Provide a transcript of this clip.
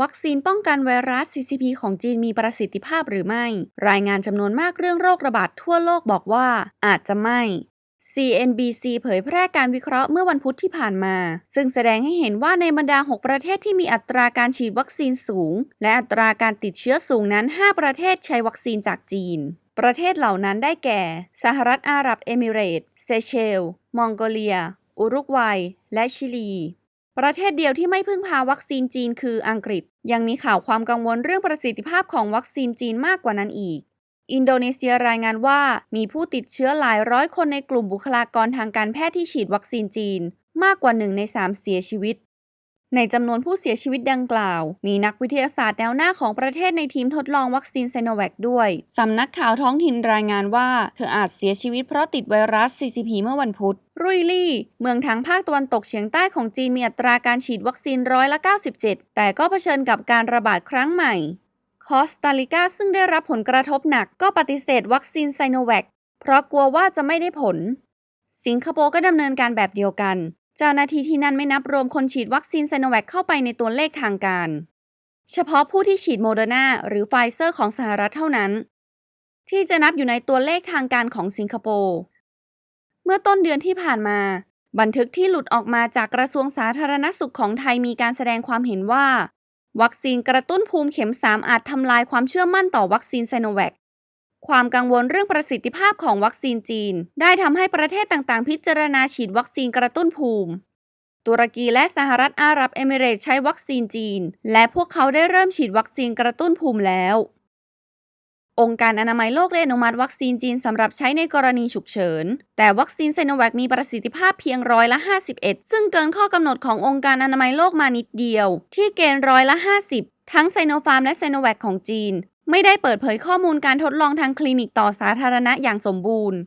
วัคซีนป้องกันไวรัส CCP ของจีนมีประสิทธิภาพหรือไม่ รายงานจำนวนมากเรื่องโรคระบาดทั่วโลกบอกว่า อาจจะไม่ CNBC เผยแพร่การวิเคราะห์เมื่อวันพุธที่ผ่านมา ซึ่งแสดงให้เห็นว่าในบรรดา 6 ประเทศที่มีอัตราการฉีดวัคซีนสูง และอัตราการติดเชื้อสูงนั้น 5 ประเทศใช้วัคซีนจากจีน ประเทศเหล่านั้นได้แก่ สหรัฐอาหรับเอมิเรตส์เซเชล มองโกเลีย อุรุกวัย และชิลี ประเทศเดียวที่ไม่พึ่งพาวัคซีนจีนคืออังกฤษ ยังมีข่าวความกังวลเรื่องประสิทธิภาพของวัคซีนจีนมากกว่านั้นอีก อินโดนีเซียรายงานว่ามีผู้ติดเชื้อหลายร้อยคนในกลุ่มบุคลากรทางการแพทย์ที่ฉีดวัคซีนจีน มากกว่าหนึ่งในสามเสียชีวิต ในจำนวนผู้เสียชีวิตดังกล่าว มีนักวิทยาศาสตร์แนวหน้าของประเทศในทีมทดลองวัคซีนไซโนแวคด้วย สำนักข่าวท้องถิ่นรายงานว่า เธออาจเสียชีวิตเพราะติดไวรัส CCP เมื่อวันพุธ รุยลี่ เมืองทางภาคตะวันตกเฉียงใต้ของจีนมีอัตราการฉีดวัคซีนร้อยละ 97 แต่ก็เผชิญกับการระบาดครั้งใหม่ คอสตาริกาซึ่งได้รับผลกระทบหนักก็ปฏิเสธวัคซีนไซโนแวคเพราะกลัวว่าจะไม่ได้ผล สิงคโปร์ก็ดำเนินการแบบเดียวกัน จ้าหน้าที่ที่นั่นไม่นับรวมคนฉีดวัคซีนไซโนแวคเข้าไปในตัวเลขทางการ เฉพาะผู้ที่ฉีดโมเดอร์นาหรือไฟเซอร์ของสหรัฐเท่านั้น ที่จะนับอยู่ในตัวเลขทางการของสิงคโปร์เมื่อต้นเดือนที่ผ่านมา บันทึกที่หลุดออกมาจากกระทรวงสาธารณสุขของไทยมีการแสดงความเห็นว่า วัคซีนกระตุ้นภูมิเข็ม 3 อาจทำลายความเชื่อมั่นต่อวัคซีนไซโนแวค ความกังวลเรื่องประสิทธิภาพของวัคซีนจีน ได้ทำให้ประเทศต่างๆ พิจารณาฉีดวัคซีนกระตุ้นภูมิ ตุรกีและสหรัฐอาหรับเอมิเรตใช้วัคซีนจีน และพวกเขาได้เริ่มฉีดวัคซีนกระตุ้นภูมิแล้ว องค์การอนามัยโลกได้อนุมัติวัคซีนจีนสำหรับใช้ในกรณีฉุกเฉิน แต่วัคซีนไซโนแวคมีประสิทธิภาพเพียงร้อยละ 51 ซึ่งเกินข้อกำหนดขององค์การอนามัยโลกมานิดเดียว ที่เกณฑ์ร้อยละ 50ทั้งไซโนฟาร์มและไซโนแวคของจีน ไม่ได้เปิดเผยข้อมูลการทดลองทางคลินิกต่อสาธารณะอย่างสมบูรณ์